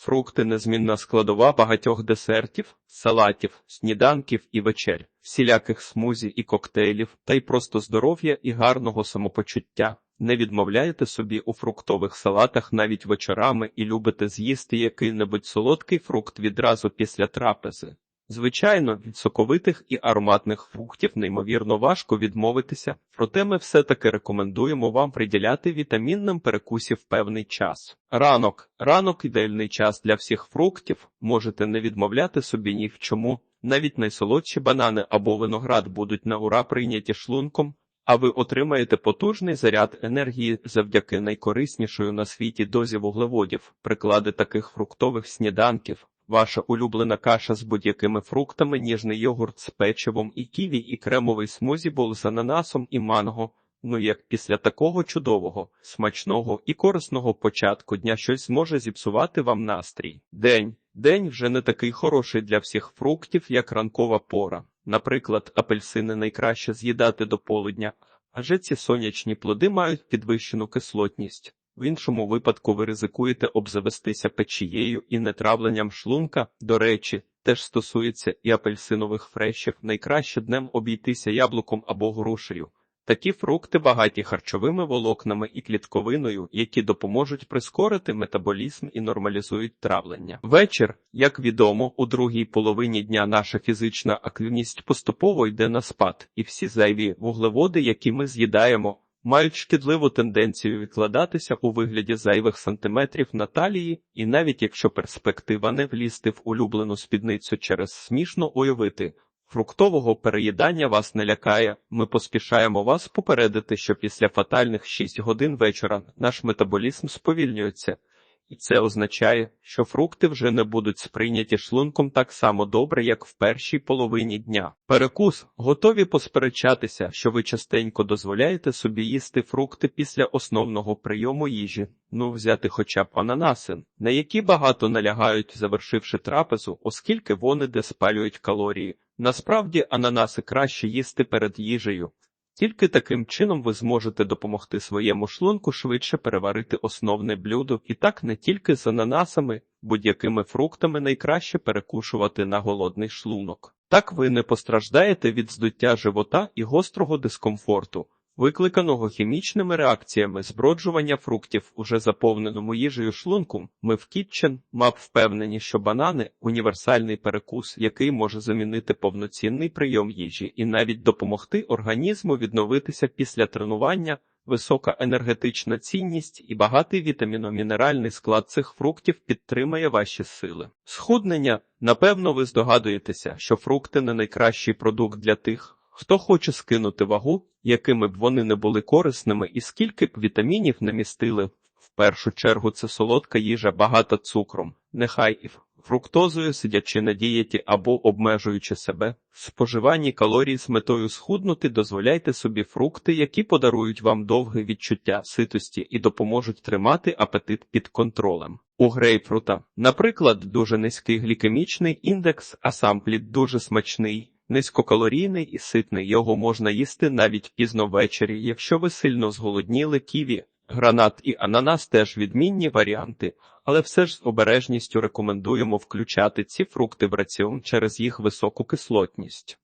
Фрукти незмінна складова багатьох десертів, салатів, сніданків і вечер, всіляких смузі і коктейлів, та й просто здоров'я і гарного самопочуття. Не відмовляєте собі у фруктових салатах навіть вечорами і любите з'їсти який-небудь солодкий фрукт відразу після трапези. Звичайно, від соковитих і ароматних фруктів неймовірно важко відмовитися, проте ми все-таки рекомендуємо вам приділяти вітамінним перекусів певний час. Ранок. Ранок ідеальний час для всіх фруктів, можете не відмовляти собі ні в чому. Навіть найсолодші банани або виноград будуть на ура прийняті шлунком, а ви отримаєте потужний заряд енергії завдяки найкориснішою на світі дозі вуглеводів, приклади таких фруктових сніданків. Ваша улюблена каша з будь-якими фруктами, ніжний йогурт з печивом і ківі, і кремовий смузі бол з ананасом і манго. Ну як після такого чудового, смачного і корисного початку дня щось зможе зіпсувати вам настрій. День. День вже не такий хороший для всіх фруктів, як ранкова пора. Наприклад, апельсини найкраще з'їдати до полудня, адже ці сонячні плоди мають підвищену кислотність. В іншому випадку ви ризикуєте обзавестися печією і нетравленням шлунка. До речі, теж стосується і апельсинових фрешів. Найкраще днем обійтися яблуком або грушею. Такі фрукти багаті харчовими волокнами і клітковиною, які допоможуть прискорити метаболізм і нормалізують травлення. Вечір, як відомо, у другій половині дня наша фізична активність поступово йде на спад, і всі зайві вуглеводи, які ми з'їдаємо, мають шкідливу тенденцію відкладатися у вигляді зайвих сантиметрів на талії, і навіть якщо перспектива не влізти в улюблену спідницю через смішно уявити. Фруктового переїдання вас не лякає. Ми поспішаємо вас попередити, що після фатальних 6 годин вечора наш метаболізм сповільнюється, і це означає, що фрукти вже не будуть сприйняті шлунком так само добре, як в першій половині дня. Перекус готові посперечатися, що ви частенько дозволяєте собі їсти фрукти після основного прийому їжі, ну взяти хоча б ананаси, на які багато налягають, завершивши трапезу, оскільки вони де спалюють калорії. Насправді ананаси краще їсти перед їжею. Тільки таким чином ви зможете допомогти своєму шлунку швидше переварити основне блюдо, і так не тільки з ананасами, будь-якими фруктами найкраще перекушувати на голодний шлунок. Так ви не постраждаєте від здуття живота і гострого дискомфорту, викликаного хімічними реакціями зброджування фруктів уже заповненому їжею шлунку. Ми в Кітчен мав впевнені, що банани універсальний перекус, який може замінити повноцінний прийом їжі і навіть допомогти організму відновитися після тренування. Висока енергетична цінність і багатий вітаміномінеральний склад цих фруктів підтримає ваші сили. Схуднення, напевно, ви здогадуєтеся, що фрукти не найкращий продукт для тих, хто хоче скинути вагу, якими б вони не були корисними, і скільки б вітамінів не містили. В першу чергу це солодка їжа багата цукром, нехай і фруктозою, сидячи на дієті або обмежуючи себе. В споживанні калорій з метою схуднути дозволяйте собі фрукти, які подарують вам довге відчуття ситості і допоможуть тримати апетит під контролем. У грейпфрута, наприклад, дуже низький глікемічний індекс, а сам плід дуже смачний. Низькокалорійний і ситний його можна їсти навіть пізно ввечері, якщо ви сильно зголодніли ківі. Гранат і ананас теж відмінні варіанти, але все ж з обережністю рекомендуємо включати ці фрукти в раціон через їх високу кислотність.